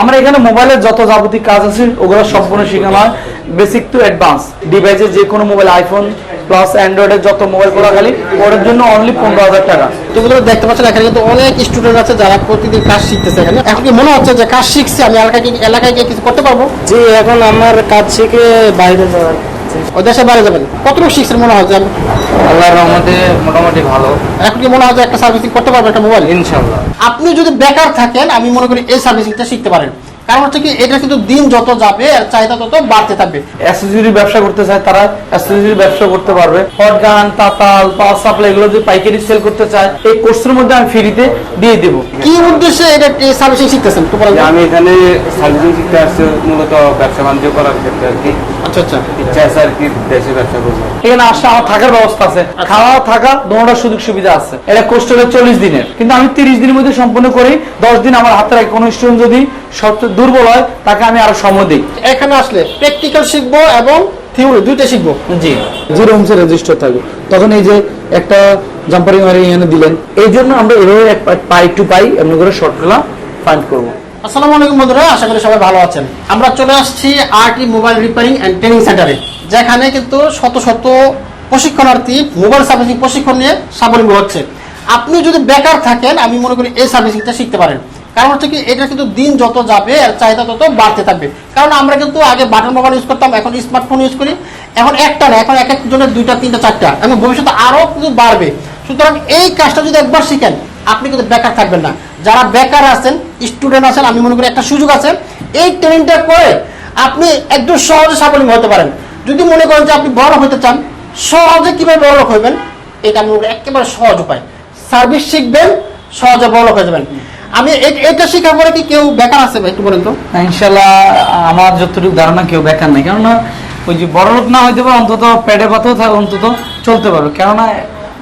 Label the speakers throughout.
Speaker 1: আমরা এখানে মোবাইলের যত যাবতীয় কাজ আছে ওগুলো সম্পূর্ণ শেখানো হয়। বেসিক টু অ্যাডভান্স ডিভাইসের যে কোনো মোবাইল আইফোন প্লাস অ্যান্ড্রয়েডের যত মোবাইল করা খালি ওটার জন্য অনলি পনেরো হাজার টাকা।
Speaker 2: তো বন্ধুরা দেখতে পাচ্ছেন এখানে কিন্তু অনেক স্টুডেন্ট আছে যারা প্রতিদিন কাজ শিখতেছে এখানে। এখন কি মনে হচ্ছে যে কাজ শিখছে আমি এলাকায় গিয়ে- এলাকায় গিয়ে কিছু করতে পারব?
Speaker 3: জি এখন আমার কাজ শিখে বাইরে যাওয়ার।
Speaker 2: ওই দেশে বাইরে যাবেন? কতটুকু শিখছেন মনে হয় যে
Speaker 3: আল্লাহর রহমতে মোটামুটি ভালো।
Speaker 2: এখন কি মনে হয় যে একটা সার্ভিসিং করতে পারবেন একটা মোবাইল
Speaker 3: ইনশাল্লাহ
Speaker 2: আপনি যদি বেকার থাকেন আমি মনে করি এই সার্ভিসিংটা শিখতে পারেন। কারণ হচ্ছে কি এটা কিন্তু দিন যত যাবে আর চাহিদা তত বাড়তে থাকবে।
Speaker 1: অ্যাসেসরি ব্যবসা করতে চায় তারা অ্যাসেসরি ব্যবসা করতে পারবে। হটগান তাতাল পাওয়ার সাপ্লাই এগুলো যদি পাইকারি সেল করতে চায় এই কোর্সের মধ্যে আমি ফ্রিতে দিয়ে দেবো।
Speaker 2: কি উদ্দেশ্যে এটা সার্ভিসিং শিখতেছেন?
Speaker 4: আমি এখানে সার্ভিসিং শিখতে আসছি মূলত ব্যবসা বাণিজ্য করার ক্ষেত্রে আর কি।
Speaker 2: আচ্ছা আচ্ছা।
Speaker 4: ইচ্ছা আছে আর কি দেশে ব্যবসা করব।
Speaker 1: এখানে আসলে আমার থাকার ব্যবস্থা আছে। খাওয়া থাকা দোনোটার সুযোগ সুবিধা আছে। এটা কোর্স হলো চল্লিশ দিনের। কিন্তু আমি তিরিশ দিনের মধ্যে সম্পূর্ণ করি। দশ দিন আমার হাতের কোনো স্টুডেন্ট যদি সবচেয়ে দুর্বল হয় তাকে আমি আরও সময় দিই।
Speaker 2: এখানে আসলে প্র্যাকটিক্যাল শিখব এবং থিওরি দুইটা শিখব।
Speaker 1: জি। জিরো হোমসে রেজিস্টার থাকবে। তখন এই যে একটা জাম্পারিং এখানে দিলেন এই জন্য আমরা এভাবে পাই টু পাই এমনি করে শর্টগুলা ফাইন্ড করব।
Speaker 2: আসসালামু আলাইকুম বন্ধুরা, আশা করি সবাই ভালো আছেন। আমরা চলে আসছি R T mobile repairing and training সেন্টারে, যেখানে কিন্তু শত শত প্রশিক্ষণার্থী, মোবাইল সার্ভিসিং প্রশিক্ষণ নিয়ে স্বাবলম্বী হচ্ছে। আপনি যদি বেকার থাকেন, আমি মনে করি এই সার্ভিসিংটা শিখতে পারেন। কারণ হচ্ছে কি, এটা কিন্তু দিন যত যাবে আর চাহিদা তত বাড়তে থাকবে। কারণ আমরা কিন্তু আগে বাটন মোবাইল ইউজ করতাম, এখন স্মার্টফোন ইউজ করি, এখন একটা না, এখন এক একজনের দুইটা, তিনটা, চারটা। এবং ভবিষ্যতে আরও কিন্তু বাড়বে। সুতরাং এই কাজটা যদি একবার শিখেন আপনি কিন্তু বেকার থাকবেন না। যারা বেকার আছেন স্টুডেন্ট আছেন, আমি মনে করি একটা সুযোগ আছে। এই ট্রেনিংটা করে আপনি একদম সহজে স্বাবলম্বী হতে পারেন। যদি মনে করেন যে আপনি বড় হতে চান, সহজে কীভাবে বড় হইবেন এটা আমি করি একেবারে সহজ উপায়। সার্ভিস শিখবেন, সহজে বড় হয়ে যাবেন। আমি এটা শেখার পরে কি কেউ বেকার আছে একটু বলেন তো।
Speaker 1: ইনশাল্লাহ আমার যতটুকু ধারণা, কেউ বেকার নাই। কেননা, ওই যে বড় লোক না হইতে পারে, অন্তত পেটে পাতেও অন্তত চলতে পারবে। কেননা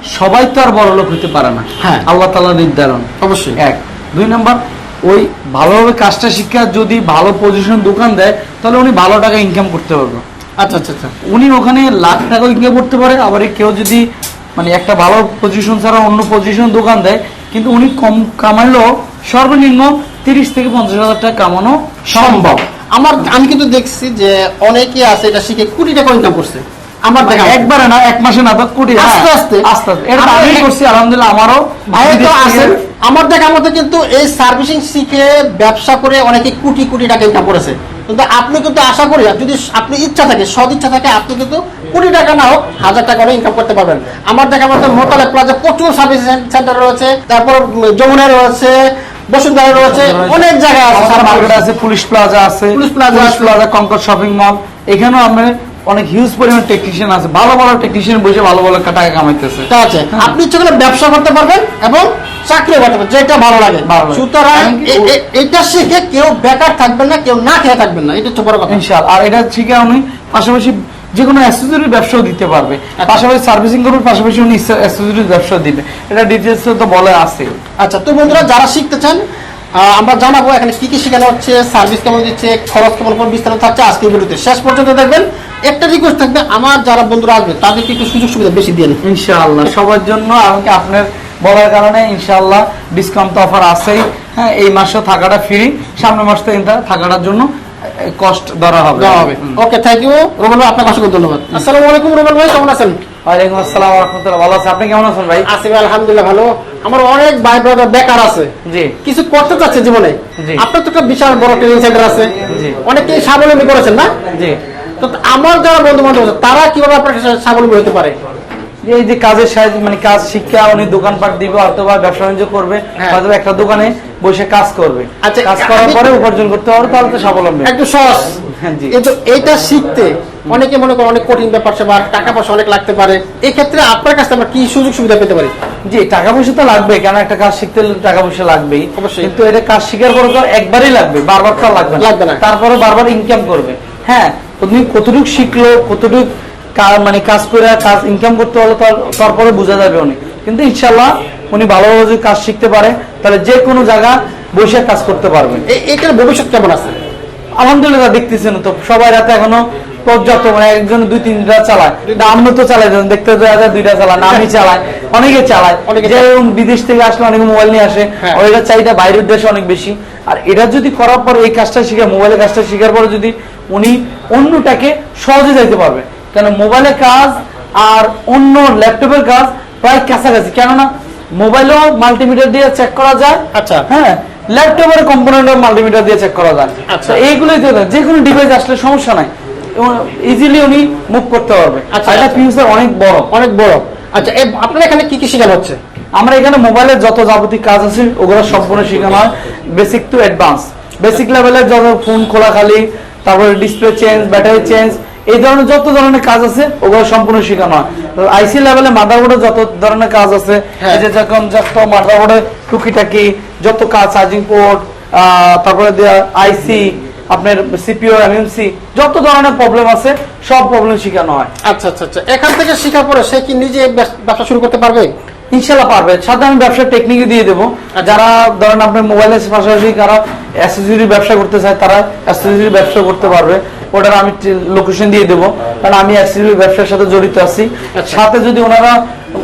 Speaker 1: সবাই তো আর বড় লোক হইতে পারে না।
Speaker 2: হ্যাঁ।
Speaker 1: আল্লাহ তালা নির্ধারণ।
Speaker 2: অবশ্যই।
Speaker 1: এক। দুই নাম্বার ওই ভালোভাবে কাজটা শিক্ষা যদি ভালো পজিশন দোকান দেয় তাহলে উনি ভালো টাকা ইনকাম করতে পারবে।
Speaker 2: আচ্ছা আচ্ছা আচ্ছা।
Speaker 1: উনি ওখানে লাখ টাকা ইনকাম করতে পারে আবার কেউ যদি মানে একটা ভালো পজিশন ছাড়া অন্য পজিশন দোকান দেয় কিন্তু উনি কম কামাইলেও সর্বনিম্ন তিরিশ থেকে পঞ্চাশ হাজার টাকা কামানো সম্ভব।
Speaker 2: আমার আমি কিন্তু দেখছি যে অনেকে আছে এটা শিখে কোটি টাকা ইনকাম করছে। আমার দেখা
Speaker 1: একবারে না এক মাসে না তো কোটি হ্যাঁ,
Speaker 2: আস্তে আস্তে।
Speaker 1: আস্তে আস্তে। এটা আমি করছি আলহামদুলিল্লাহ আমারও
Speaker 2: ভাই তো আছেন। আমার দেখা মতে কিন্তু এই সার্ভিসিং শিখে ব্যবসা করে অনেকে কোটি কোটি টাকা ইনকাম করেছে। কিন্তু আপনি কিন্তু আশা করি যদি আপনি ইচ্ছা থাকে সদ ইচ্ছা থাকে আপনি কিন্তু কোটি টাকা না হোক হাজার টাকা ইনকাম করতে পারবেন। আমার দেখা মতে মোতালে প্লাজা প্রচুর সার্ভিস সেন্টার রয়েছে তারপর যমুনা রয়েছে বসুন্ধরা রয়েছে অনেক জায়গায় আছে।
Speaker 1: মার্কেট আছে পুলিশ প্লাজা আছে
Speaker 2: police plaza
Speaker 1: plaza Concord shopping mall এখানেও আমরা অনেক হিউজ পরিমাণ টেকনিশিয়ান আছে। ভালো ভালো টেকনিশিয়ান বসে ভালো ভালো টাকা কামাইতেছে।
Speaker 2: তা আছে। আপনি ইচ্ছে করলে ব্যবসা করতে পারবেন এবং চাকরিও করতে পারবেন যেটা ভালো লাগে। সুতরাং এটা শিখে কেউ বেকার থাকবেন না কেউ না খেয়ে থাকবেন না। এটা হচ্ছে বড় কথা।
Speaker 1: ইনশাআল্লাহ। আর এটা শিখে উনি পাশাপাশি যে কোনো অ্যাক্সেসরির ব্যবসাও দিতে পারবে। পাশাপাশি সার্ভিসিং করবে পাশাপাশি উনি অ্যাক্সেসরির ব্যবসা দিবে। এটা ডিটেলস তো বলে আছে।
Speaker 2: আচ্ছা তো বন্ধুরা যারা শিখতে চান আমরা জানাব এখানে কি কি শেখানো হচ্ছে সার্ভিস কেমন দিচ্ছে খরচ কেমন বিস্তারিত থাকছে আজকের ভিডিওতে। শেষ পর্যন্ত দেখবেন। একটা রিকোয়েস্ট থাকবে আমার যারা বন্ধুরা আসবে তাদেরকে একটু সুযোগ সুবিধা বেশি দিয়ে নিন
Speaker 1: ইনশাআল্লাহ সবার জন্য আমাকে আপনার বলার কারণে ইনশাআল্লাহ ডিসকাউন্ট তো অফার আছেই। হ্যাঁ এই মাসে থাকাটা ফ্রি সামনের মাস থেকে এটা থাকাটার জন্য কস্ট ধরা হবে।
Speaker 2: হবে। ওকে থ্যাংক ইউ রুবেল ভাই আপনাকে অসংখ্য ধন্যবাদ। আসসালামু আলাইকুম রুবেল ভাই কেমন আছেন?
Speaker 1: ওয়ালাইকুম আসসালাম রহমতুল্লাহ ভালো আছে আপনি কেমন আছেন ভাই?
Speaker 2: আসিফ আলহামদুলিল্লাহ ভালো। আমার অনেক ভাই ব্রাদার বেকার আছে।
Speaker 1: জি।
Speaker 2: কিছু করতে চাচ্ছে জীবনে। আপনার তো একটা বিশাল বড় ট্রেনিং সেন্টার আছে।
Speaker 1: জি।
Speaker 2: অনেকে স্বাবলম্বী করেছেন না?
Speaker 1: জি।
Speaker 2: তো আমার যারা বন্ধু বান্ধব আছে তারা কীভাবে আপনার কাছে স্বাবলম্বী হতে পারে?
Speaker 1: এই যে কাজের সাহায্য মানে কাজ শিক্ষা উনি দোকানপাট দিবে অথবা ব্যবসা বাণিজ্য করবে
Speaker 2: হ্যাঁ।
Speaker 1: হয়তো একটা দোকানে বসে কাজ করবে।
Speaker 2: আচ্ছা,
Speaker 1: কাজ করার পরে উপার্জন করতে পারবে তাহলে তো স্বাবলম্বী।
Speaker 2: একটু সহজ।
Speaker 1: হ্যাঁ,
Speaker 2: এইটা শিখতে অনেকে মনে করে অনেক কঠিন ব্যাপার সেবার টাকা পয়সা অনেক লাগতে পারে। এই ক্ষেত্রে আপনার কাছে আমরা কি সুযোগ সুবিধা পেতে পারি?
Speaker 1: জি টাকা পয়সা তো লাগবে কেন একটা কাজ শিখতে টাকা পয়সা লাগবেই।
Speaker 2: অবশ্যই।
Speaker 1: কিন্তু এটা কাজ শিকার করে তো একবারই লাগবে বারবার তো লাগবে
Speaker 2: লাগবে না।
Speaker 1: তারপরে বারবার ইনকাম করবে। হ্যাঁ তুমি কতটুকু শিখলো কতটুকু মানে কাজ করে কাজ ইনকাম করতে পারল তারপরে বোঝা যাবে অনেক। কিন্তু ইনশাল্লাহ উনি ভালোভাবে যদি কাজ শিখতে পারে তাহলে যে কোনো জায়গা বসে কাজ করতে
Speaker 2: পারবেন। এটার ভবিষ্যৎ কেমন আছে?
Speaker 1: আলহামদুলিল্লাহ দেখতেছেন তো সবাই রাতে এখনও পর্যাপ্ত মানে একজন দুই তিনটা চালায়। না, আমরা তো চালাই দেখতে দেখা যায় দুইটা চালায় না আমি চালাই অনেকে চালায়। যেরকম বিদেশ থেকে আসলে অনেকে মোবাইল নিয়ে আসে
Speaker 2: হ্যাঁ।
Speaker 1: আর এটার চাহিদা বাইরের দেশে অনেক বেশি। আর এটা যদি করার পর এই কাজটা শিখে মোবাইলের কাজটা শেখার পরে যদি উনি অন্যটাকে সহজে যাইতে পারবে। কেন মোবাইলের কাজ আর অন্য ল্যাপটপের কাজ প্রায় কাছাকাছি। কেননা মোবাইলও মাল্টিমিটার দিয়ে চেক করা যায়।
Speaker 2: আচ্ছা।
Speaker 1: হ্যাঁ ল্যাপটপের কম্পোনেন্ট মাল্টিমিটার দিয়ে চেক করা যায়।
Speaker 2: আচ্ছা।
Speaker 1: এইগুলোই তো যে কোনো ডিভাইস আসলে সমস্যা নাই। ইজিলি উনি মুভ করতে পারবে।
Speaker 2: আচ্ছা,
Speaker 1: আচ্ছা এটা
Speaker 2: আচ্ছা।
Speaker 1: ফিউচার অনেক বড়।
Speaker 2: অনেক বড়। আচ্ছা আপনার এখানে কি কি শেখানো হচ্ছে?
Speaker 1: আমরা এখানে মোবাইলের যত যাবতীয় কাজ আছে ওগুলো সম্পূর্ণ শেখানো হয়। বেসিক টু অ্যাডভান্স বেসিক লেভেলের যত ফোন খোলা খালি তারপরে ডিসপ্লে চেঞ্জ ব্যাটারি চেঞ্জ এই ধরনের যত ধরনের কাজ আছে ওগুলো সম্পূর্ণ শেখানো হয়। আইসি লেভেলে মাদারবোর্ডে যত ধরনের কাজ আছে
Speaker 2: হ্যাঁ।
Speaker 1: যে যখন যত মাদারবোর্ডে টুকিটাকি যত কাজ চার্জিং পোর্ট তারপরে আইসি আপনার সিপিও এমএমসি যত ধরনের প্রবলেম আছে সব প্রবলেম শেখানো হয়।
Speaker 2: আচ্ছা আচ্ছা আচ্ছা। এখান থেকে শেখার পরে সে কি নিজে ব্যবসা শুরু করতে পারবে?
Speaker 1: ইনশাল্লাহ পারবে। সাধারণ ব্যবসার টেকনিক দিয়ে দেবো। যারা ধরেন আপনার মোবাইলের পাশাপাশি যারা অ্যাসেসরি ব্যবসা করতে চায় তারা অ্যাসেসরি ব্যবসা করতে পারবে। ওটার আমি লোকেশন দিয়ে দেবো। কারণ আমি অ্যাসেসরি ব্যবসার সাথে জড়িত আছি। সাথে যদি ওনারা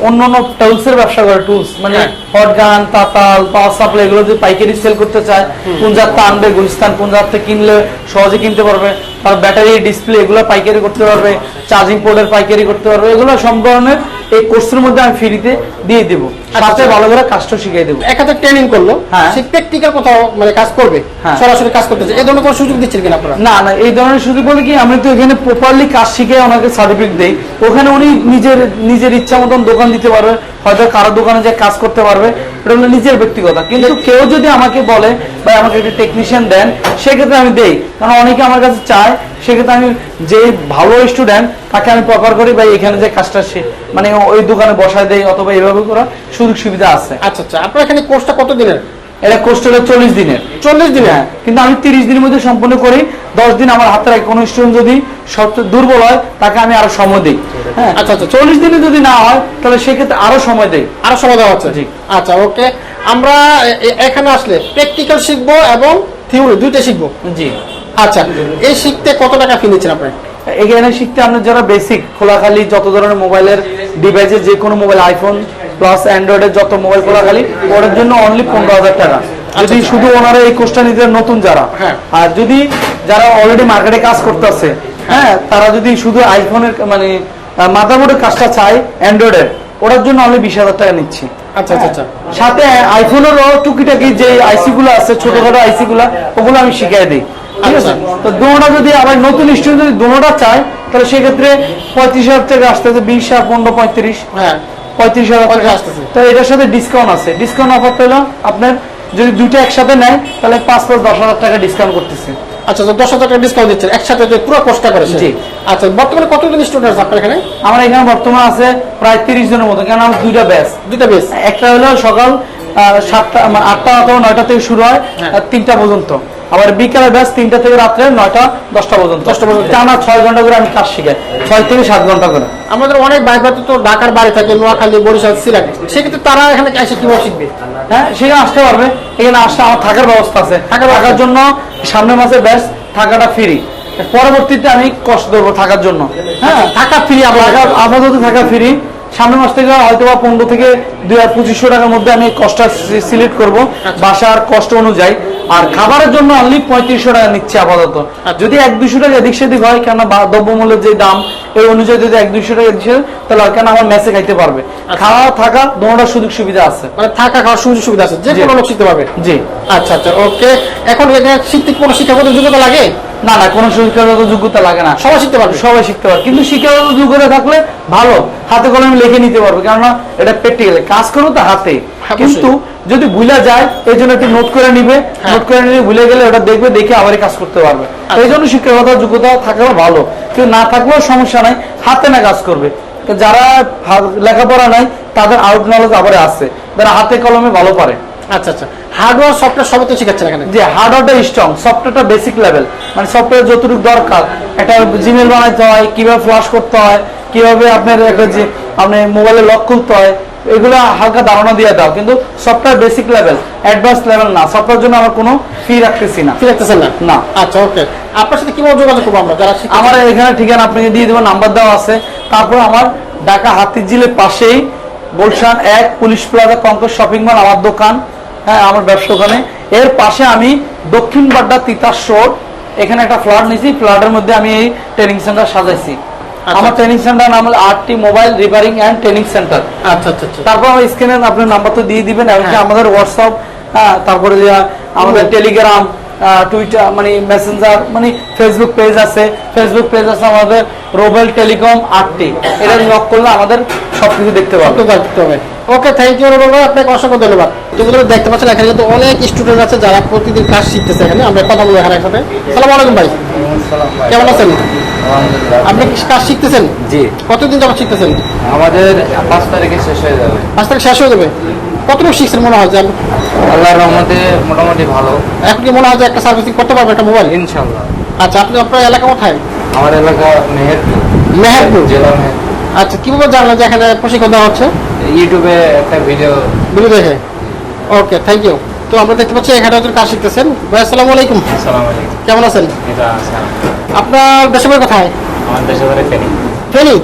Speaker 1: অন্য অন্য টুলস এর ব্যবসা করে টুলস মানে
Speaker 2: হ্যাঁ।
Speaker 1: হট গান তাতাল পাওয়ার সাপ্লাই এগুলো যদি পাইকারি সেল করতে চায় কোন জাতটা আনবে গুলিস্তান কোন জাত থেকে কিনলে সহজে কিনতে পারবে। তার ব্যাটারি ডিসপ্লে এগুলো পাইকারি করতে পারবে চার্জিং পোর্টের পাইকারি করতে পারবে। এগুলো সব ধরনের এই কোর্সের মধ্যে আমি ফ্রিতে দিয়ে দেবো। সাথে ভালো করে কাজটা শিখিয়ে দেবো।
Speaker 2: ট্রেনিং করল
Speaker 1: হ্যাঁ।
Speaker 2: সে প্র্যাকটিক্যাল কোথাও মানে কাজ করবে
Speaker 1: হ্যাঁ।
Speaker 2: সরাসরি কাজ করতেছে। এই ধরনের কোনো সুযোগ দিচ্ছেন কিনা আপনারা?
Speaker 1: না না এই ধরনের সুযোগ বলে কি আমি তো এখানে প্রপারলি কাজ শিখে ওনাকে সার্টিফিকেট দেই। ওখানে উনি নিজের নিজের ইচ্ছা মতন দোকান দিতে পারবে হয়তো কারও দোকানে যে কাজ করতে পারবে এটা হলো নিজের ব্যক্তিগত। কিন্তু কেউ যদি আমাকে বলে বা আমাকে একটা টেকনিশিয়ান দেন সেক্ষেত্রে আমি দেই। কারণ অনেকে আমার কাছে চায় সেক্ষেত্রে আমি যে ভালো স্টুডেন্ট তাকে আমি প্রপার করি বা এখানে যে কাজটা সে মানে ওই দোকানে বসায় দেই অথবা এইভাবে করা। সুযোগ সুবিধা আছে।
Speaker 2: আচ্ছা আচ্ছা আপনার এখানে কোর্সটা কত দিনের?
Speaker 1: এটা কোর্স হলো চল্লিশ দিনের।
Speaker 2: চল্লিশ দিনে
Speaker 1: হ্যাঁ কিন্তু আমি তিরিশ দিনের মধ্যে সম্পন্ন করি। দশ দিন আমার হাতের কোনো স্টুডেন্ট যদি সবচেয়ে দুর্বল হয় তাকে আমি আরও সময় দিই। হ্যাঁ
Speaker 2: আচ্ছা, আচ্ছা।
Speaker 1: চল্লিশ দিনে যদি না হয় তাহলে সেক্ষেত্রে আরও সময় দেই।
Speaker 2: আরও সময় দেওয়া হচ্ছে?
Speaker 1: জি।
Speaker 2: আচ্ছা ওকে। আমরা এখানে আসলে প্র্যাকটিক্যাল শিখব এবং থিওরি দুইটা শিখব?
Speaker 1: জি।
Speaker 2: আচ্ছা এই শিখতে কত টাকা ফি নিচ্ছেন আপনি?
Speaker 1: এখানে শিখতে আপনার যারা বেসিক খোলাখালি যত ধরনের মোবাইলের ডিভাইসের যে কোনো মোবাইল আইফোন প্লাস অ্যান্ড্রয়েডের যত মোবাইল খোলাখালি ওটার জন্য অনলি পনেরো হাজার টাকা। যদি শুধু ওনারা এই কোর্সটা নিতে নতুন যারা।
Speaker 2: হ্যাঁ।
Speaker 1: আর যদি যারা অলরেডি মার্কেটে কাজ করতেছে হ্যাঁ তারা যদি শুধু আইফোনের মানে মাদারবোর্ডের কাজটা চায় অ্যান্ড্রয়েডের ওটার জন্য আমি বিশ হাজার টাকা নিচ্ছি।
Speaker 2: আচ্ছা আচ্ছা আচ্ছা।
Speaker 1: সাথে আইফোনেরও টুকিটাকি যে আইসি গুলো আছে ছোটখাটো আইসি গুলা ওগুলো আমি শিখিয়ে দিই। ঠিক আছে?
Speaker 2: আচ্ছা।
Speaker 1: তো দোনোটা যদি আবার নতুন স্টুডেন্ট যদি দোনোটা চায় তাহলে সেক্ষেত্রে পঁয়ত্রিশ হাজার টাকা আসতেছে বিশ আর পনেরো পঁয়ত্রিশ।
Speaker 2: হ্যাঁ।
Speaker 1: পঁয়ত্রিশ হাজার। তো এটার সাথে ডিসকাউন্ট আছে। ডিসকাউন্ট অফার হলো আপনার যদি দুইটা একসাথে নেয় তাহলে পাঁচ পাঁচ দশ হাজার টাকা ডিসকাউন্ট করতেছে।
Speaker 2: আচ্ছা দশ হাজার টাকা ডিসকাউন্ট দিচ্ছেন। একসাথে পুরো কোর্সটা করে
Speaker 1: জি।
Speaker 2: আচ্ছা বর্তমানে কতজন স্টুডেন্ট আপনার এখানে?
Speaker 1: আমার এখানে বর্তমান আছে প্রায় তিরিশ জনের মতো কেন আমার দুইটা ব্যাচ
Speaker 2: দুইটা বেস
Speaker 1: একটা হলো সকাল সাতটা আটটা অথবা নয়টা থেকে শুরু হয়
Speaker 2: হ্যাঁ।
Speaker 1: তিনটা পর্যন্ত। আবার বিকালে ব্যাস তিনটা থেকে রাত্রে নয়টা দশটা পর্যন্ত।
Speaker 2: দশটা পর্যন্ত।
Speaker 1: টানা ছয় ঘণ্টা করে আমি কাজ শিখাই। ছয় থেকে সাত ঘণ্টা করে।
Speaker 2: আমাদের অনেক ভাই ভাই তো ঢাকার বাড়ি থাকে নোয়াখালী বরিশাল সিলেট সেক্ষেত্রে তারা এখানে এসে কীভাবে শিখবে?
Speaker 1: হ্যাঁ সেখানে আসতে পারবে। এখানে আসতে আমার থাকার ব্যবস্থা আছে।
Speaker 2: থাকার
Speaker 1: থাকার জন্য সামনের মাসে ব্যাস থাকাটা ফ্রি পরবর্তীতে আমি কষ্ট দেবো থাকার জন্য। হ্যাঁ
Speaker 2: থাকা ফ্রি
Speaker 1: আপাতত। থাকা ফ্রি সামনের মাস থেকে হয়তো বা পনেরো থেকে দুই হাজার পঁচিশশো টাকার মধ্যে আমি কষ্টটা সিলেক্ট করব। বাসার কষ্ট অনুযায়ী। আর খাবারের জন্য অনলি পঁয়ত্রিশশো টাকা নিচ্ছে আপাতত। যদি এক দুশো টাকা এদিক সেদিক হয় কেন দ্রব্যমূল্যের যে দাম এই অনুযায়ী যদি এক দুশো টাকা এদিক সেদিক, তাহলে কেন আমার মেসে খাইতে পারবে। খাওয়া থাকা দোনোটা সুযোগ সুবিধা আছে।
Speaker 2: মানে থাকা খাওয়ার সুযোগ সুবিধা আছে। যে কোনো লোক শিখতে পারবে।
Speaker 1: জি।
Speaker 2: আচ্ছা আচ্ছা ওকে। এখন এখানে শিখতে কোনো শিক্ষাগত যোগ্যতা লাগে?
Speaker 1: না না কোনো শিক্ষাগত যোগ্যতা লাগে না।
Speaker 2: সবাই শিখতে পারবে।
Speaker 1: সবাই শিখতে পারবে। কিন্তু শিক্ষাগত যোগ্যতা থাকলে ভালো। হাতে কলমে লিখে নিতে পারবে। কেননা এটা প্র্যাকটিক্যাল কাজ করো তো হাতে। কিন্তু যদি ভুলে যায় এই জন্য একটু নোট করে নিবে।
Speaker 2: হ্যাঁ।
Speaker 1: নোট করে নিলে ভুলে গেলে ওটা দেখবে দেখে আবারই কাজ করতে পারবে। এই জন্য শিক্ষাগত যোগ্যতা থাকলে ভালো। কিন্তু না থাকলেও সমস্যা নাই। হাতে না কাজ করবে। যারা লেখাপড়া নাই তাদের আউট নলেজ আবার আছে যারা হাতে কলমে ভালো পারে।
Speaker 2: আচ্ছা আচ্ছা। হার্ডওয়্যার সফটওয়্যার সবই তো শিখাচ্ছেন এখানে।
Speaker 1: যে হার্ডওয়্যারটা স্ট্রং সফটওয়্যারটা বেসিক লেভেল মানে সফটওয়্যার যতটুকু দরকার একটা জিমেল বানাইতে হয় কীভাবে ফ্লাশ করতে হয় কীভাবে আপনার একটা যে আপনি মোবাইলে লক খুলতে হয় এগুলো হালকা ধারণা দিয়ে দাও। কিন্তু software basic level advance level না। সফটওয়্যার জন্য আমরা কোনো ফি রাখতেছি না।
Speaker 2: কি রাখতেছেন না?
Speaker 1: না।
Speaker 2: আচ্ছা ওকে আপনার সাথে কীভাবে যোগাযোগ করব আমরা? যারা
Speaker 1: আমার এখানে ঠিকানা আপনাকে দিয়ে দেবো নাম্বার দেওয়া আছে। তারপর আমার ঢাকা হাতিঝিলের পাশেই গুলশান এক police plaza Concord shopping mall আমার দোকান হ্যাঁ আমার ব্যবসা ওখানে। এর পাশে আমি দক্ষিণ বাড্ডা তিতাস রোড এখানে একটা ফ্ল্যাট নিয়েছি ফ্ল্যাটের মধ্যে আমি এই ট্রেনিং সেন্টার সাজাইছি। আমার ট্রেনিং সেন্টার নাম হলো R T mobile repairing and training centre.
Speaker 2: আচ্ছা আচ্ছা আচ্ছা।
Speaker 1: তারপর আমার স্ক্রিনে আপনার নাম্বার তো দিয়ে দিবেন এমনকি
Speaker 2: হ্যাঁ।
Speaker 1: আমাদের হোয়াটসঅ্যাপ হ্যাঁ তারপরে আমাদের টেলিগ্রাম টুইটার মানে মেসেঞ্জার মানে ফেসবুক পেজ আছে। ফেসবুক পেজ আছে আমাদের রোবেল টেলিকম আটটি। এটা লক করলে আমাদের সবকিছু দেখতে পাবেন
Speaker 2: তো দেখতে হবে। ওকে থ্যাংক ইউ রবি আপনাকে অসংখ্য ধন্যবাদ। যেগুলো দেখতে পাচ্ছেন এখানে কিন্তু অনেক স্টুডেন্ট আছে যারা প্রতিদিন কাজ শিখতেছে এখানে। আমরা কথা বলব এখানে একসাথে। সালাম আলাইকুম ভাই। কেমন আছেন? আপনি কি কাজ শিখতেছেন?
Speaker 3: জি।
Speaker 2: কতদিন যাবত শিখতেছেন?
Speaker 3: আমাদের পাঁচ তারিখে শেষ হয়ে যাবে।
Speaker 2: পাঁচ তারিখ শেষ হয়ে যাবে? কতটুকু শিখছেন মনে হয় যে
Speaker 3: আল্লাহর রহমতে মোটামুটি ভালো।
Speaker 2: এখন কি মনে হয় যে একটা সার্ভিসিং করতে পারবেন একটা মোবাইল
Speaker 3: ইনশাল্লাহ
Speaker 2: আচ্ছা আপনি আপনার এলাকা কোথায়?
Speaker 3: আমার এলাকা মেহেরপুর।
Speaker 2: মেহেরপুর?
Speaker 3: জেলা মেহেরপুর।
Speaker 2: আচ্ছা কীভাবে জানলেন যে এখানে প্রশিক্ষণ দেওয়া হচ্ছে?
Speaker 3: ইউটিউবে একটা ভিডিও।
Speaker 2: ভিডিও দেখে। ওকে থ্যাংক ইউ তো আমরা দেখতে পাচ্ছি এখানে একজন কাজ শিখতেছেন। ভাই আসসালামু আলাইকুম।
Speaker 3: সালাম আলাইকুম।
Speaker 2: কেমন আছেন? আপনার দেশের কোথায়?
Speaker 3: আমার দেশে ধরে ফেনি।
Speaker 2: ফেনি?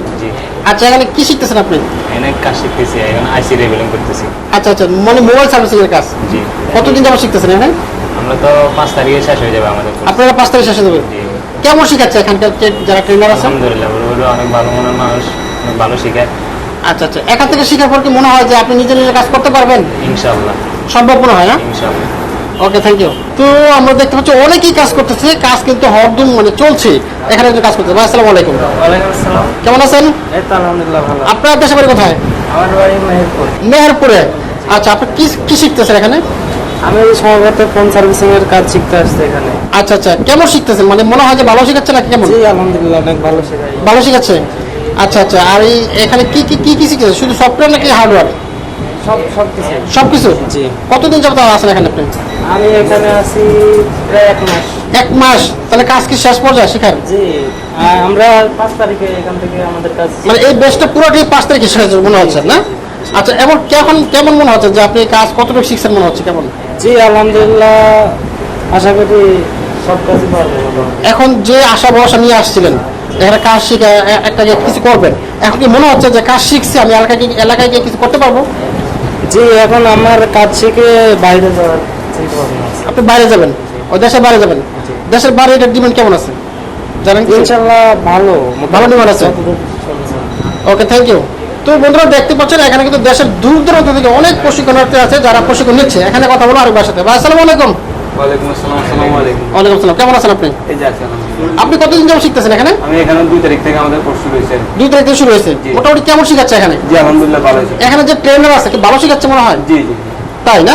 Speaker 2: আচ্ছা এখানে কি শিখতেছেন আপনি?
Speaker 3: এনে কাজ শিখতেছি এখন আইসি রেবেলিং করতেছি।
Speaker 2: আচ্ছা আচ্ছা মানে মোবাইল সার্ভিসিং এর কাজ।
Speaker 3: জি।
Speaker 2: কতদিন যাবত শিখতেছেন এখানে?
Speaker 3: আমরা তো পাঁচ তারিখে শেষ হয়ে যাবে আমাদের
Speaker 2: আপনারা পাঁচ তারিখ শেষে
Speaker 3: জি।
Speaker 2: কেমন শিখাচ্ছে এখানকার যারা ট্রেনার আছেন
Speaker 3: আলহামদুলিল্লাহ বড় অনেক ভালো মনের মানুষ অনেক ভালো শেখায়
Speaker 2: আচ্ছা আচ্ছা এখান থেকে শেখার পর কি মনে হয় যে আপনি নিজে নিজে কাজ করতে পারবেন?
Speaker 3: ইনশাআল্লাহ।
Speaker 2: সম্ভব মনে হয় না?
Speaker 3: ইনশাল্লাহ
Speaker 2: ওকে থ্যাংক ইউ তো আমরা দেখতে পাচ্ছি অনেকেই কাজ করতেছে কাজ কিন্তু হরদম মানে চলছে। এখানে একজন কাজ করতেছে। আসসালামু আলাইকুম। কেমন আছেন?
Speaker 3: আলহামদুলিল্লাহ ভালো।
Speaker 2: আপনার দেশের বাড়ি কোথায়?
Speaker 3: আমার বাড়ি মেহেরপুর।
Speaker 2: মেহেরপুরে। আচ্ছা আপনি কি কি শিখতেছেন এখানে?
Speaker 3: আমি সম্ভবত ফোন সার্ভিসিং এর কাজ শিখতে আসছি এখানে।
Speaker 2: আচ্ছা আচ্ছা কেমন শিখতেছেন? মানে মনে হয় যে ভালো শিখাচ্ছে নাকি কেমন?
Speaker 3: জি আলহামদুলিল্লাহ অনেক ভালো শেখাই।
Speaker 2: ভালো শিখাচ্ছে? আচ্ছা আচ্ছা আর এই এখানে কি কি কি কি শিখতেছে শুধু সফটওয়্যার নাকি হার্ডওয়্যার
Speaker 3: সব সব কিছু।
Speaker 2: সবকিছু?
Speaker 3: জি।
Speaker 2: কতদিন যাবত আছেন এখানে আপনি?
Speaker 3: আমি এখানে আছি প্রায় এক মাস।
Speaker 2: এক মাস? তাহলে কাজ কি শেষ পর্যায়ে শিখার
Speaker 3: জি আমরা পাঁচ তারিখে এখান থেকে আমাদের কাজ
Speaker 2: মানে এই পুরোটাই পাঁচ তারিখে শেষ মনে হচ্ছে না? আচ্ছা কেমন কেমন মনে হচ্ছে যে আপনি কাজ কতটুকু শিখছেন মনে হচ্ছে কেমন?
Speaker 3: জি আলহামদুলিল্লাহ আশা করি সব কাজই পারব
Speaker 2: এখন যে আশা ভরসা নিয়ে আসছিলেন এখানে কাজ শিখে একটা কিছু করবেন এখন কি মনে হচ্ছে যে কাজ শিখছি আমি এলাকায় এলাকায় গিয়ে কিছু করতে পারব?
Speaker 3: জি এখন আমার কাজ শিখে বাইরে যাওয়ার
Speaker 2: আপনি বাইরে যাবেন। ওই দেশের বাইরে যাবেন। দেশের বাইরে এটার ডিমান্ড কেমন আছে? জানেন কি?
Speaker 3: ইনশাল্লাহ ভালো।
Speaker 2: ভালো demand আছে? ওকে থ্যাংক ইউ তো বন্ধুরা দেখতে পাচ্ছেন এখানে কিন্তু দেশের দূর দূরান্ত থেকে অনেক প্রশিক্ষণার্থী আছে যারা প্রশিক্ষণ নিচ্ছে। এখানে কথা বলো আরেকবার সাথে। ভাই আসসালামু আলাইকুম।
Speaker 4: ওয়ালাইকুম আসসালাম আসসালামু আলাইকুম।
Speaker 2: ওয়ালাইকুম আসসালাম। কেমন আছেন আপনি?
Speaker 4: এই যে আছি
Speaker 2: আপনি কতদিন যাবত শিখতেছেন এখানে?
Speaker 4: আমি এখানে দুই তারিখ থেকে আমাদের কোর্স শুরু হয়েছে।
Speaker 2: দুই তারিখ থেকে শুরু হয়েছে। মোটামুটি কেমন শিখাচ্ছে এখানে?
Speaker 4: জি আলহামদুলিল্লাহ ভালো হয়েছে।
Speaker 2: এখানে যে ট্রেনার আছে কি ভালো শিখাচ্ছে মনে হয়?
Speaker 4: জি জি।
Speaker 2: তাই না?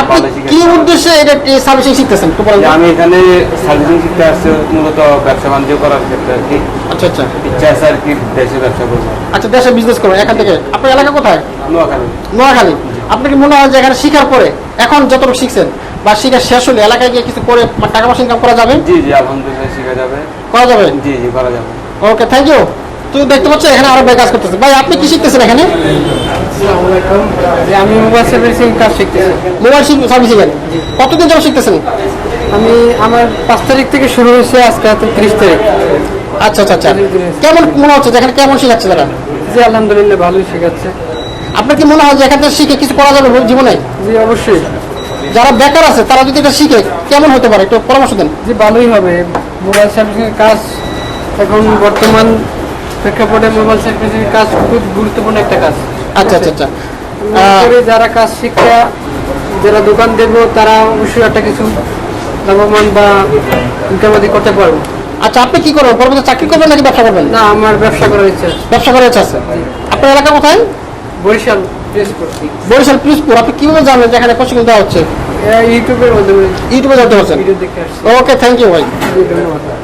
Speaker 2: আপনি কি উদ্দেশ্যে এটা সার্ভিসিং শিখতেছেন? একটু বলেন
Speaker 4: আমি এখানে সার্ভিসিং শিখতে আসছি মূলত ব্যবসা বাণিজ্য করার ক্ষেত্রে আর কি।
Speaker 2: আচ্ছা আচ্ছা।
Speaker 4: ইচ্ছা আছে আর কি দেশে ব্যবসা করব।
Speaker 2: আচ্ছা দেশে বিজনেস এখান থেকে আপনার এলাকা কোথায়?
Speaker 4: নোয়াখালী।
Speaker 2: নোয়াখালী। আপনার কি মনে হয় যে এখানে শিখার পরে এখন যতটুকু শিখছেন বা শিখা শেষ হলে এলাকায় গিয়ে কিছু করে টাকা পয়সা ইনকাম করা যাবে?
Speaker 4: জি জি আলহামদুলিল্লাহ শেখা যাবে।
Speaker 2: করা যাবে?
Speaker 4: জি জি করা যাবে।
Speaker 2: ওকে থ্যাংক ইউ তুই দেখতে পাচ্ছ এখানে আরও ভাই কাজ করতেছে। ভাই আপনি কি শিখতেছেন এখানে?
Speaker 3: যে আমি মোবাইল সার্ভিসিং কাজ শিখতেছি
Speaker 2: মোবাইল সার্ভিসিং এর কতদিন যাব শিখতেছেন?
Speaker 3: আমি আমার পাঁচ তারিখ থেকে শুরু হয়েছে আজকে এত ত্রিশ তারিখ।
Speaker 2: আচ্ছা আচ্ছা আচ্ছা। কেমন মনে হচ্ছে এখানে কেমন শিখাচ্ছে তারা?
Speaker 3: জি আলহামদুলিল্লাহ ভালোই শেখাচ্ছে।
Speaker 2: আপনার কি মনে হয় যে এখান থেকে শিখে কিছু করা যাবে জীবনে?
Speaker 3: জি অবশ্যই।
Speaker 2: যারা বেকার আছে তারা যদি এটা শিখে কেমন হতে পারে? একটু পরামর্শ দেন।
Speaker 3: জি ভালোই হবে। মোবাইল সার্ভিসিং এর কাজ এখন বর্তমান প্রেক্ষাপটে মোবাইল সার্ভিসিং এর কাজ খুব গুরুত্বপূর্ণ একটা কাজ।
Speaker 2: আচ্ছা আচ্ছা আচ্ছা।
Speaker 3: যারা কাজ শিক্ষা যারা দোকান দেবো তারা অবশ্যই একটা কিছু লাভবান বা ইনকামাদি করতে পারব।
Speaker 2: আচ্ছা আপনি কি করবেন পরবর্তী চাকরি করবেন নাকি ব্যবসা করবেন?
Speaker 3: না আমার ব্যবসা করার ইচ্ছা আছে।
Speaker 2: ব্যবসা করার ইচ্ছা আছে। আপনার এলাকা কোথায়?
Speaker 3: বরিশাল
Speaker 2: বরিশাল পিসপুর আপনি কীভাবে জানলেন যে এখানে প্রশিক্ষণ দেওয়া হচ্ছে?
Speaker 3: ইউটিউবের মাধ্যমে।
Speaker 2: ইউটিউবে জানতে পারছেন? ওকে থ্যাংক ইউ ভাই।
Speaker 3: ধন্যবাদ।